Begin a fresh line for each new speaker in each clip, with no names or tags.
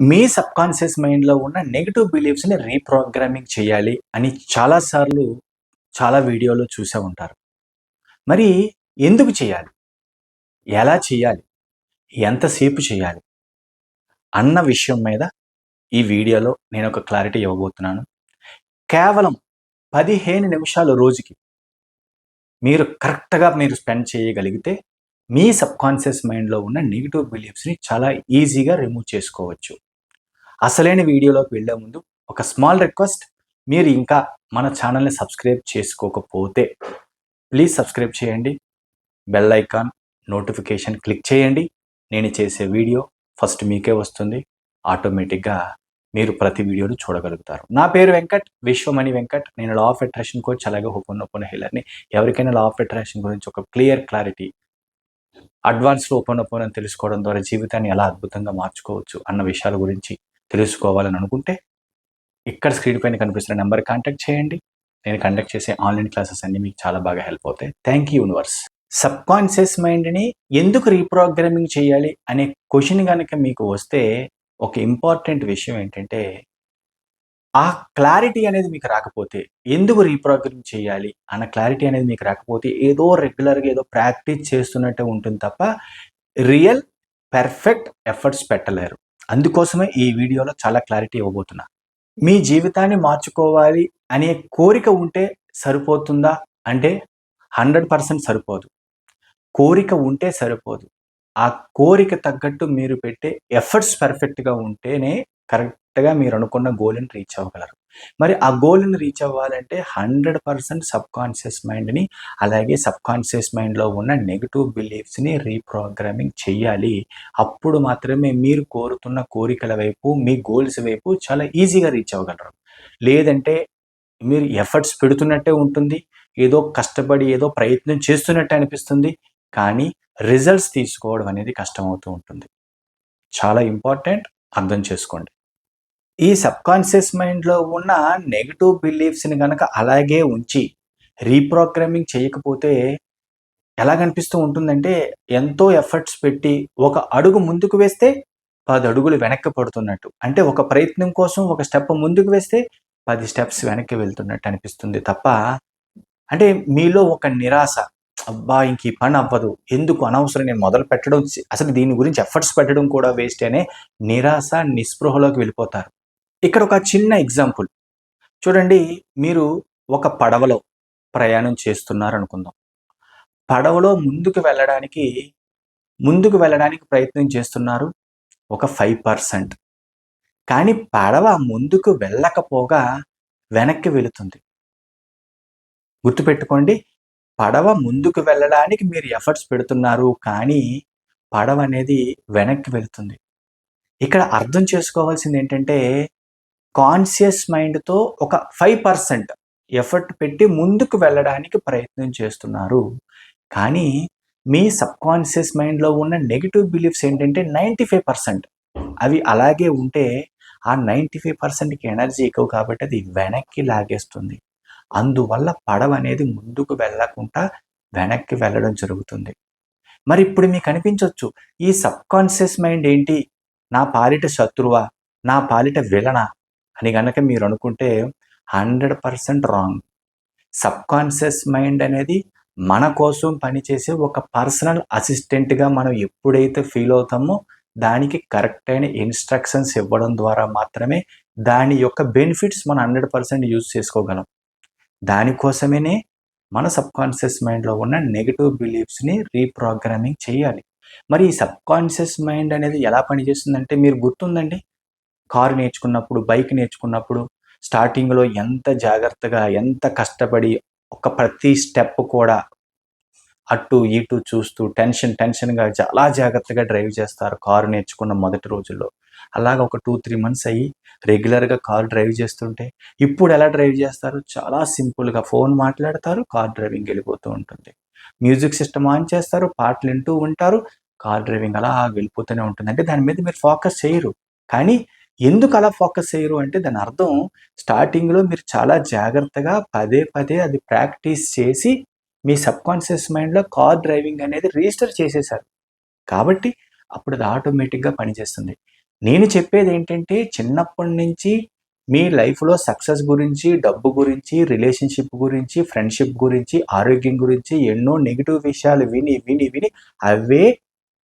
మీ subconscious మైండ్లో ఉన్న negative బిలీఫ్స్ని reprogramming చేయాలి అని చాలాసార్లు చాలా వీడియోలో చూసే ఉంటారు. మరి ఎందుకు చేయాలి? ఎలా చేయాలి? ఎంతసేపు చేయాలి? అన్న విషయం మీద ఈ వీడియోలో నేను ఒక క్లారిటీ ఇవ్వబోతున్నాను. కేవలం పదిహేను నిమిషాలు రోజుకి మీరు కరెక్ట్గా మీరు స్పెండ్ చేయగలిగితే మీ సబ్కాన్షియస్ మైండ్లో ఉన్న నెగిటివ్ బిలీఫ్స్ని చాలా ఈజీగా రిమూవ్ చేసుకోవచ్చు. అసలైన వీడియోలోకి వెళ్ళే ముందు ఒక స్మాల్ రిక్వెస్ట్. మీరు ఇంకా మన ఛానల్ని సబ్స్క్రైబ్ చేసుకోకపోతే ప్లీజ్ సబ్స్క్రైబ్ చేయండి. బెల్ ఐకాన్ నోటిఫికేషన్ క్లిక్ చేయండి. నేను చేసే వీడియో ఫస్ట్ మీకే వస్తుంది. ఆటోమేటిక్గా మీరు ప్రతి వీడియోను చూడగలుగుతారు. నా పేరు వెంకట్ విశ్వమణి వెంకట్. నేను లా ఆఫ్ అట్రాక్షన్ కోచ్ అలాగే ఓపెన్ ఓపెన్ హీలర్ని ఎవరికైనా లా ఆఫ్ అట్రాక్షన్ గురించి ఒక క్లియర్ క్లారిటీ అడ్వాన్స్లో ఓపెన్ ఓపెన్ అని తెలుసుకోవడం ద్వారా జీవితాన్ని ఎలా అద్భుతంగా మార్చుకోవచ్చు అన్న విషయాల గురించి తెలుసుకోవాలని అనుకుంటే ఇక్కడ స్క్రీన్ పైన కనిపిస్తున్న నెంబర్ కాంటాక్ట్ చేయండి. నేను కండక్ట్ చేసే ఆన్లైన్ క్లాసెస్ అన్ని మీకు చాలా బాగా హెల్ప్ అవుతాయి. Thank you universe sub conscious మైండ్ని ఎందుకు రీప్రోగ్రామింగ్ చేయాలి అనే క్వశ్చన్ కనుక మీకు వస్తే ఒక ఇంపార్టెంట్ విషయం ఏంటంటే ఆ క్లారిటీ అనేది మీకు రాకపోతే ఎందుకు రీప్రోగ్రామ్ చేయాలి అన్న క్లారిటీ అనేది మీకు రాకపోతే ఏదో రెగ్యులర్గా ఏదో ప్రాక్టీస్ చేస్తున్నట్టే ఉంటుంది తప్ప రియల్ పర్ఫెక్ట్ ఎఫర్ట్స్ పెట్టలేరు. అందుకోసమే ఈ వీడియోలో చాలా క్లారిటీ ఇవ్వబోతున్నా. మీ జీవితాన్ని మార్చుకోవాలి అనే కోరిక ఉంటే సరిపోతుందా అంటే హండ్రెడ్ పర్సెంట్ సరిపోదు. కోరిక ఉంటే సరిపోదు. ఆ కోరిక తగ్గట్టు మీరు పెట్టే ఎఫర్ట్స్ పర్ఫెక్ట్గా ఉంటేనే కరెక్ట్గా మీరు అనుకున్న గోల్ని రీచ్ అవ్వగలరు. మరి ఆ గోల్ని రీచ్ అవ్వాలంటే హండ్రెడ్ పర్సెంట్ సబ్ కాన్షియస్ మైండ్ని అలాగే సబ్ కాన్షియస్ మైండ్లో ఉన్న నెగిటివ్ బిలీఫ్స్ని రీప్రోగ్రామింగ్ చేయాలి. అప్పుడు మాత్రమే మీరు కోరుతున్న కోరికల వైపు మీ గోల్స్ వైపు చాలా ఈజీగా రీచ్ అవ్వగలరు. లేదంటే మీరు ఎఫర్ట్స్ పెడుతున్నట్టే ఉంటుంది ఏదో కష్టపడి ఏదో ప్రయత్నం చేస్తున్నట్టే అనిపిస్తుంది కానీ రిజల్ట్స్ తీసుకోవడం అనేది కష్టమవుతూ ఉంటుంది. చాలా ఇంపార్టెంట్ అర్థం చేసుకోండి. ఈ సబ్కాన్షియస్ మైండ్లో ఉన్న నెగిటివ్ బిలీఫ్స్ని కనుక అలాగే ఉంచి రీప్రోగ్రామింగ్ చేయకపోతే ఎలా కనిపిస్తూ ఉంటుందంటే ఎంతో ఎఫర్ట్స్ పెట్టి ఒక అడుగు ముందుకు వేస్తే పది అడుగులు వెనక్కి పడుతున్నట్టు. అంటే ఒక ప్రయత్నం కోసం ఒక స్టెప్ ముందుకు వేస్తే పది స్టెప్స్ వెనక్కి వెళ్తున్నట్టు అనిపిస్తుంది తప్ప అంటే మీలో ఒక నిరాశ అబ్బా ఇంక ఈ పని అవ్వదు ఎందుకు అనవసరం నేను మొదలు పెట్టడం అసలు దీని గురించి ఎఫర్ట్స్ పెట్టడం కూడా వేస్ట్ అనే నిరాశ నిస్పృహలోకి వెళ్ళిపోతారు. ఇక్కడ ఒక చిన్న ఎగ్జాంపుల్ చూడండి మీరు ఒక పడవలో ప్రయాణం చేస్తున్నారు అనుకుందాం పడవలో ముందుకు వెళ్ళడానికి ముందుకు వెళ్ళడానికి ప్రయత్నం చేస్తున్నారు ఒక ఫైవ్ పర్సెంట్ కానీ పడవ ముందుకు వెళ్ళకపోగా వెనక్కి వెళుతుంది. గుర్తుపెట్టుకోండి పడవ ముందుకు వెళ్ళడానికి మీరు ఎఫర్ట్స్ పెడుతున్నారు కానీ పడవ అనేది వెనక్కి వెళుతుంది. ఇక్కడ అర్థం చేసుకోవాల్సింది ఏంటంటే కాన్షియస్ మైండ్తో ఒక ఫైవ్ పర్సెంట్ ఎఫర్ట్ పెట్టి ముందుకు వెళ్ళడానికి ప్రయత్నం చేస్తున్నారు. కానీ మీ సబ్కాన్షియస్ మైండ్లో ఉన్న నెగిటివ్ బిలీఫ్స్ ఏంటంటే నైంటీ ఫైవ్ పర్సెంట్ అవి అలాగే ఉంటే ఆ నైంటీ ఫైవ్ పర్సెంట్కి ఎనర్జీ ఎక్కువ కాబట్టి అది వెనక్కి లాగేస్తుంది. అందువల్ల పడవ అనేది ముందుకు వెళ్ళకుండా వెనక్కి వెళ్ళడం జరుగుతుంది. మరి ఇప్పుడు మీకు అనిపించవచ్చు ఈ సబ్కాన్షియస్ మైండ్ ఏంటి? నా పాలిట శత్రువా? నా పాలిట విలనా? అని కనుక మీరు అనుకుంటే hundred percent wrong. Subconscious mind అనేది మన కోసం పనిచేసే ఒక పర్సనల్ అసిస్టెంట్గా మనం ఎప్పుడైతే ఫీల్ అవుతామో దానికి కరెక్ట్ అయిన ఇన్స్ట్రక్షన్స్ ఇవ్వడం ద్వారా మాత్రమే దాని యొక్క బెనిఫిట్స్ మనం హండ్రెడ్ పర్సెంట్ యూజ్ చేసుకోగలం. దానికోసమేనే మన సబ్కాన్షియస్ మైండ్లో ఉన్న నెగిటివ్ బిలీఫ్స్ని రీప్రోగ్రామింగ్ చేయాలి. మరి ఈ సబ్కాన్షియస్ మైండ్ అనేది ఎలా పనిచేస్తుందంటే మీరు గుర్తుందండి? కారు నేర్చుకున్నప్పుడు బైక్ నేర్చుకున్నప్పుడు స్టార్టింగ్లో ఎంత జాగ్రత్తగా ఎంత కష్టపడి ఒక ప్రతి స్టెప్ కూడా అటు ఇటు చూస్తూ టెన్షన్ టెన్షన్గా చాలా జాగ్రత్తగా డ్రైవ్ చేస్తారు కారు నేర్చుకున్న మొదటి రోజుల్లో. అలాగ ఒక టూ త్రీ మంత్స్ అయ్యి రెగ్యులర్గా కారు డ్రైవ్ చేస్తుంటే ఇప్పుడు ఎలా డ్రైవ్ చేస్తారు? చాలా సింపుల్గా ఫోన్ మాట్లాడతారు కార్ డ్రైవింగ్ వెళ్ళిపోతూ ఉంటుంది. మ్యూజిక్ సిస్టమ్ ఆన్ చేస్తారు పాటలు వింటూ ఉంటారు కార్ డ్రైవింగ్ అలా వెళ్ళిపోతూనే ఉంటుంది. అంటే దాని మీద మీరు ఫోకస్ చేయరు. కానీ ఎందుకు అలా ఫోకస్ చేయరు అంటే దాని అర్థం స్టార్టింగ్లో మీరు చాలా జాగ్రత్తగా పదే పదే అది ప్రాక్టీస్ చేసి మీ సబ్కాన్షియస్ మైండ్లో కార్ డ్రైవింగ్ అనేది రిజిస్టర్ చేసేసారు. కాబట్టి అప్పుడు అది ఆటోమేటిక్గా పనిచేస్తుంది. నేను చెప్పేది ఏంటంటే చిన్నప్పటి నుంచి మీ లైఫ్లో సక్సెస్ గురించి డబ్బు గురించి రిలేషన్షిప్ గురించి ఫ్రెండ్షిప్ గురించి ఆరోగ్యం గురించి ఎన్నో నెగిటివ్ విషయాలు విని విని విని అవే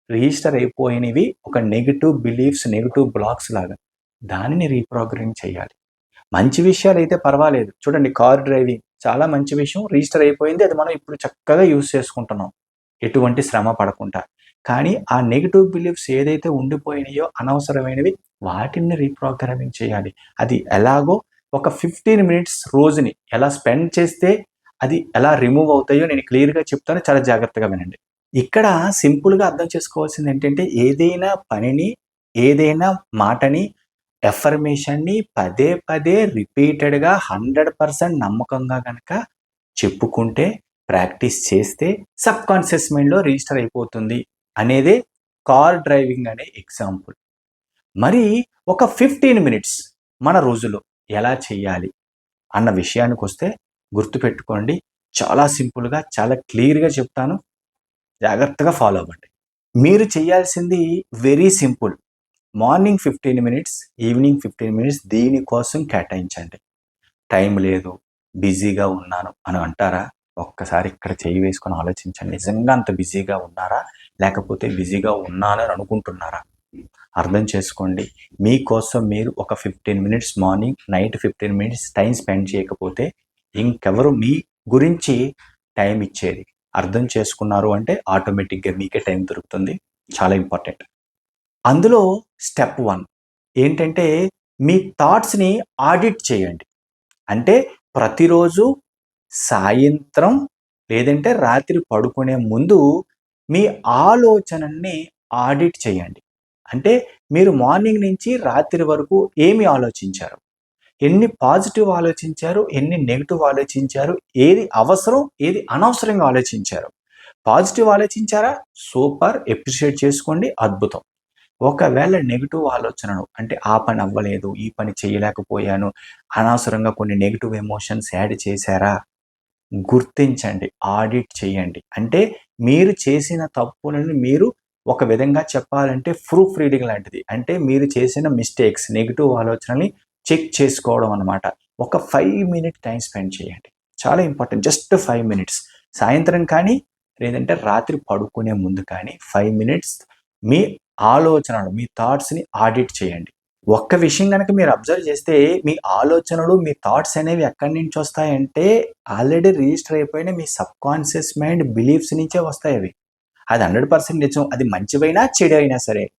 రిజిస్టర్ అయిపోయినవి ఒక నెగిటివ్ బిలీఫ్స్ నెగిటివ్ బ్లాక్స్ లాగా. దానిని రీప్రోగ్రామింగ్ చేయాలి. మంచి విషయాలు అయితే పర్వాలేదు. చూడండి కార్ డ్రైవింగ్ చాలా మంచి విషయం. రిజిస్టర్ అయిపోయింది. అది మనం ఇప్పుడు చక్కగా యూజ్ చేసుకుంటున్నాం. ఎటువంటి శ్రమ పడకుండా. కానీ ఆ నెగిటివ్ బిలీఫ్స్ ఏదైతే ఉండిపోయినాయో అనవసరమైనవి వాటిని రీప్రోగ్రామింగ్ చేయాలి. అది ఎలాగో ఒక ఫిఫ్టీన్ మినిట్స్ రోజుని ఎలా స్పెండ్ చేస్తే అది ఎలా రిమూవ్ అవుతాయో నేను క్లియర్గా చెప్తాను. చాలా జాగ్రత్తగా వినండి. ఇక్కడ సింపుల్గా అర్థం చేసుకోవాల్సింది ఏంటంటే ఏదైనా పనిని ఏదైనా మాటని ఎఫర్మేషన్ని పదే పదే రిపీటెడ్గా హండ్రెడ్ పర్సెంట్ నమ్మకంగా కనుక చెప్పుకుంటే ప్రాక్టీస్ చేస్తే సబ్ కాన్షియస్ మైండ్లో రిజిస్టర్ అయిపోతుంది అనేదే కార్ డ్రైవింగ్ అనే ఎగ్జాంపుల్. మరి ఒక ఫిఫ్టీన్ మినిట్స్ మన రోజులో ఎలా చేయాలి అన్న విషయానికి వస్తే గుర్తుపెట్టుకోండి చాలా సింపుల్గా చాలా క్లియర్గా చెప్తాను. జాగ్రత్తగా ఫాలో అవ్వండి. మీరు చేయాల్సింది very simple. Morning fifteen minutes evening fifteen minutes దీనికోసం కేటాయించండి. టైం లేదు బిజీగా ఉన్నాను అని అంటారా? ఒక్కసారి ఇక్కడ చేయి వేసుకొని ఆలోచించండి. నిజంగా అంత బిజీగా ఉన్నారా? లేకపోతే బిజీగా ఉన్నానని అనుకుంటున్నారా? అర్థం చేసుకోండి. మీకోసం మీరు ఒక fifteen minutes morning night fifteen minutes time spend చేయకపోతే ఇంకెవరు మీ గురించి టైం ఇచ్చేది? అర్థం చేసుకున్నారు అంటే ఆటోమేటిక్గా మీకే టైం దొరుకుతుంది. చాలా ఇంపార్టెంట్. అందులో స్టెప్ వన్ ఏంటంటే మీ థాట్స్ని ఆడిట్ చేయండి. అంటే ప్రతిరోజు సాయంత్రం లేదంటే రాత్రి పడుకునే ముందు మీ ఆలోచనల్ని ఆడిట్ చేయండి. అంటే మీరు మార్నింగ్ నుంచి రాత్రి వరకు ఏమి ఆలోచించారు? ఎన్ని పాజిటివ్ ఆలోచించారు? ఎన్ని నెగిటివ్ ఆలోచించారు? ఏది అవసరం? ఏది అనవసరంగా ఆలోచించారు? పాజిటివ్ ఆలోచించారా? సూపర్! ఎప్రిషియేట్ చేసుకోండి. అద్భుతం! ఒకవేళ నెగిటివ్ ఆలోచనలు అంటే ఆ పని అవ్వలేదు ఈ పని చేయలేకపోయాను అనవసరంగా కొన్ని నెగిటివ్ ఎమోషన్స్ యాడ్ చేశారా? గుర్తించండి ఆడిట్ చేయండి. అంటే మీరు చేసిన తప్పులను మీరు ఒక విధంగా చెప్పాలంటే ప్రూఫ్ రీడింగ్ లాంటిది. అంటే మీరు చేసిన మిస్టేక్స్ నెగిటివ్ ఆలోచనని చెక్ చేసుకోవడం అనమాట ఒక ఫైవ్ మినిట్ టైం స్పెండ్ చేయండి. చాలా ఇంపార్టెంట్ జస్ట్ ఫైవ్ మినిట్స్ సాయంత్రం కానీ లేదంటే రాత్రి పడుకునే ముందు కానీ ఫైవ్ మినిట్స్ మీ ఆలోచనలు మీ థాట్స్ని ఆడిట్ చేయండి. ఒక్క విషయం కనుక మీరు అబ్జర్వ్ చేస్తే మీ ఆలోచనలు మీ థాట్స్ అనేవి ఎక్కడి నుంచి వస్తాయంటే ఆల్రెడీ రిజిస్టర్ అయిపోయిన మీ సబ్ కాన్షియస్ మైండ్ బిలీఫ్స్ నుంచే వస్తాయి అవి. అది హండ్రెడ్ పర్సెంట్ నిజం. అది మంచివైనా చెడు అయినా సరే.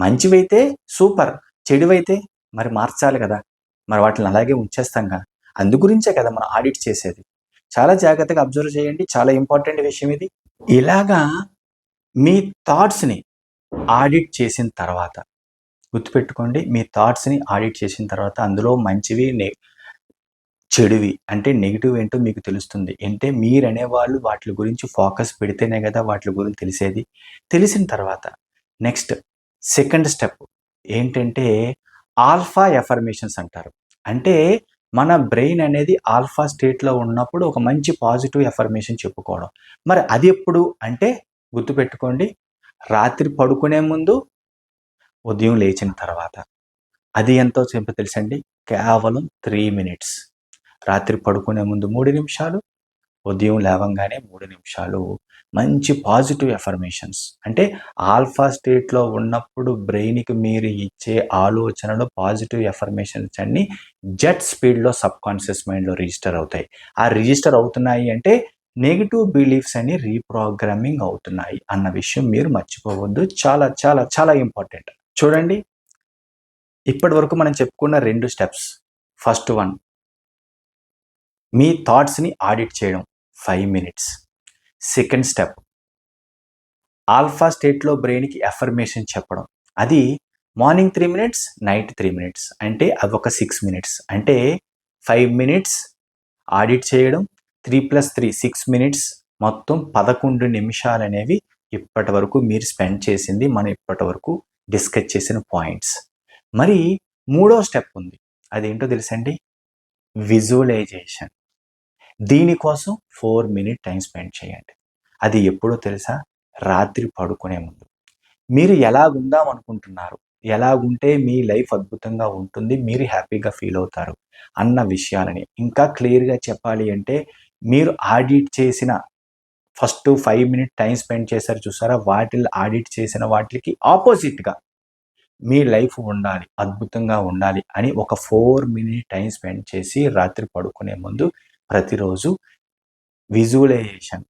మంచివైతే సూపర్ చెడువైతే మరి మార్చాలి కదా. మరి వాటిని అలాగే ఉంచేస్తాం కదా. గురించే కదా మనం ఆడిట్ చేసేది. చాలా జాగ్రత్తగా అబ్జర్వ్ చేయండి. చాలా ఇంపార్టెంట్ విషయం ఇది. ఇలాగా మీ థాట్స్ని ఆడిట్ చేసిన తర్వాత. గుర్తుపెట్టుకోండి మీ థాట్స్ని ఆడిట్ చేసిన తర్వాత అందులో మంచివి నె చెడువి అంటే నెగిటివ్ ఏంటో మీకు తెలుస్తుంది. అంటే మీరు అనేవాళ్ళు వాటి గురించి ఫోకస్ పెడితేనే కదా వాటి గురించి తెలిసేది. తెలిసిన తర్వాత నెక్స్ట్ సెకండ్ స్టెప్ ఏంటంటే ఆల్ఫా ఎఫర్మేషన్స్ అంటారు. అంటే మన బ్రెయిన్ అనేది ఆల్ఫా స్టేట్లో ఉన్నప్పుడు ఒక మంచి పాజిటివ్ ఎఫర్మేషన్ చెప్పుకోవడం. మరి అది ఎప్పుడు? అంటే గుర్తుపెట్టుకోండి రాత్రి పడుకునే ముందు ఉదయం లేచిన తర్వాత. అది ఎంతో చెప్పి తెలుసండి? కేవలం త్రీ మినిట్స్ రాత్రి పడుకునే ముందు మూడు నిమిషాలు ఉదయం లేవంగానే మూడు నిమిషాలు. మంచి పాజిటివ్ ఎఫర్మేషన్స్ అంటే ఆల్ఫా స్టేట్లో ఉన్నప్పుడు బ్రెయిన్కి మీరు ఇచ్చే ఆలోచనలు పాజిటివ్ ఎఫర్మేషన్స్ అన్నీ జెట్ స్పీడ్లో సబ్కాన్షియస్ మైండ్లో రిజిస్టర్ అవుతాయి. ఆ రిజిస్టర్ అవుతున్నాయి అంటే నెగిటివ్ బిలీఫ్స్ అని రీప్రోగ్రామింగ్ అవుతున్నాయి అన్న విషయం మీరు మర్చిపోవద్దు. చాలా చాలా చాలా ఇంపార్టెంట్ చూడండి. ఇప్పటి వరకు మనం చెప్పుకున్న రెండు స్టెప్స్ ఫస్ట్ వన్ మీ థాట్స్ని ఆడిట్ చేయడం. Five minutes second step alpha స్టేట్లో బ్రెయిన్కి ఎఫర్మేషన్ చెప్పడం. అది morning three minutes night three minutes అంటే అది ఒక సిక్స్ మినిట్స్ అంటే ఫైవ్ మినిట్స్ ఆడిట్ చేయడం three plus three six minutes మొత్తం పదకొండు నిమిషాలు అనేవి ఇప్పటి వరకు మీరు స్పెండ్ చేసింది మనం ఇప్పటి వరకు డిస్కస్ చేసిన పాయింట్స్. మరి మూడో స్టెప్ ఉంది. అదేంటో తెలుసండి? విజువలైజేషన్. దీనికోసం ఫోర్ మినిట్ టైం స్పెండ్ చేయండి. అది ఎప్పుడో తెలుసా? రాత్రి పడుకునే ముందు. మీరు ఎలాగుందాం అనుకుంటున్నారు? ఎలాగుంటే మీ లైఫ్ అద్భుతంగా ఉంటుంది మీరు హ్యాపీగా ఫీల్ అవుతారు అన్న విషయాలని. ఇంకా క్లియర్గా చెప్పాలి అంటే మీరు ఆడిట్ చేసిన first five minute time spend చేశారు చూసారా? వాటిని ఆడిట్ చేసిన వాటికి ఆపోజిట్గా మీ లైఫ్ ఉండాలి అద్భుతంగా ఉండాలి అని ఒక ఫోర్ మినిట్ టైం స్పెండ్ చేసి రాత్రి పడుకునే ముందు ప్రతిరోజు విజువలైజేషన్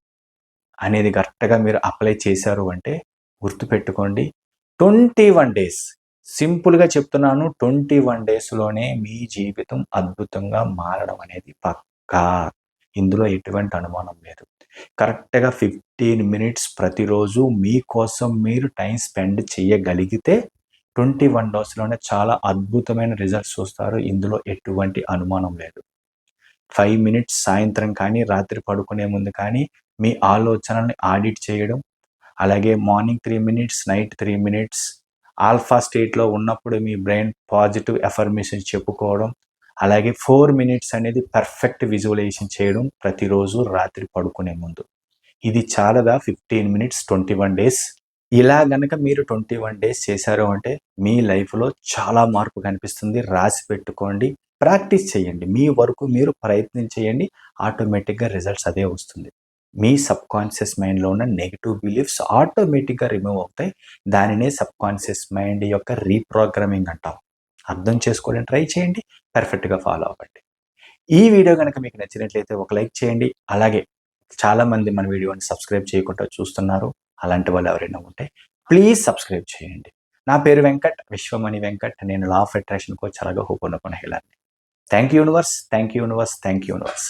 అనేది కరెక్ట్గా మీరు అప్లై చేశారు అంటే గుర్తుపెట్టుకోండి. ట్వంటీ వన్ డేస్ సింపుల్గా చెప్తున్నాను ట్వంటీ వన్ డేస్లోనే మీ జీవితం అద్భుతంగా మారడం అనేది పక్కా. ఇందులో ఎటువంటి అనుమానం లేదు. కరెక్ట్గా ఫిఫ్టీన్ మినిట్స్ ప్రతిరోజు మీకోసం మీరు టైం స్పెండ్ చేయగలిగితే ట్వంటీ వన్ డోస్లోనే చాలా అద్భుతమైన రిజల్ట్స్ చూస్తారు ఇందులో ఎటువంటి అనుమానం లేదు. ఫైవ్ మినిట్స్ సాయంత్రం కానీ రాత్రి పడుకునే ముందు కానీ మీ ఆలోచనల్ని ఆడిట్ చేయడం అలాగే morning three minutes night three minutes alpha స్టేట్లో ఉన్నప్పుడు మీ బ్రెయిన్ పాజిటివ్ ఎఫర్మేషన్ చెప్పుకోవడం అలాగే ఫోర్ మినిట్స్ అనేది పర్ఫెక్ట్ విజువలైజేషన్ చేయడం ప్రతిరోజు రాత్రి పడుకునే ముందు. ఇది చాలదా? Fifteen minutes twenty one days ఇలా గనక మీరు ట్వంటీ వన్ డేస్ చేశారు అంటే మీ లైఫ్లో చాలా మార్పు కనిపిస్తుంది. రాసి పెట్టుకోండి ప్రాక్టీస్ చేయండి. మీ వరకు మీరు ప్రయత్నం చేయండి ఆటోమేటిక్గా రిజల్ట్స్ అదే వస్తుంది. మీ సబ్ కాన్షియస్ మైండ్లో ఉన్న నెగిటివ్ బిలీఫ్స్ ఆటోమేటిక్గా రిమూవ్ అవుతాయి. దానినే సబ్ కాన్షియస్ మైండ్ యొక్క రీప్రోగ్రామింగ్ అంటాం. అర్థం చేసుకోవడానికి ట్రై చేయండి పర్ఫెక్ట్గా ఫాలో అవ్వండి. ఈ వీడియో కనుక మీకు నచ్చినట్లయితే ఒక లైక్ చేయండి అలాగే చాలామంది మన వీడియోని సబ్స్క్రైబ్ చేయకుండా చూస్తున్నారు అలాంటి వాళ్ళు ఎవరైనా ఉంటే ప్లీజ్ సబ్స్క్రైబ్ చేయండి. నా పేరు వెంకట్ విశ్వమణి వెంకట్ నేను లా ఆఫ్ అట్రాక్షన్ కోచ్ అలాగే హోపోనొక మహిళని thank you universe thank you universe thank you universe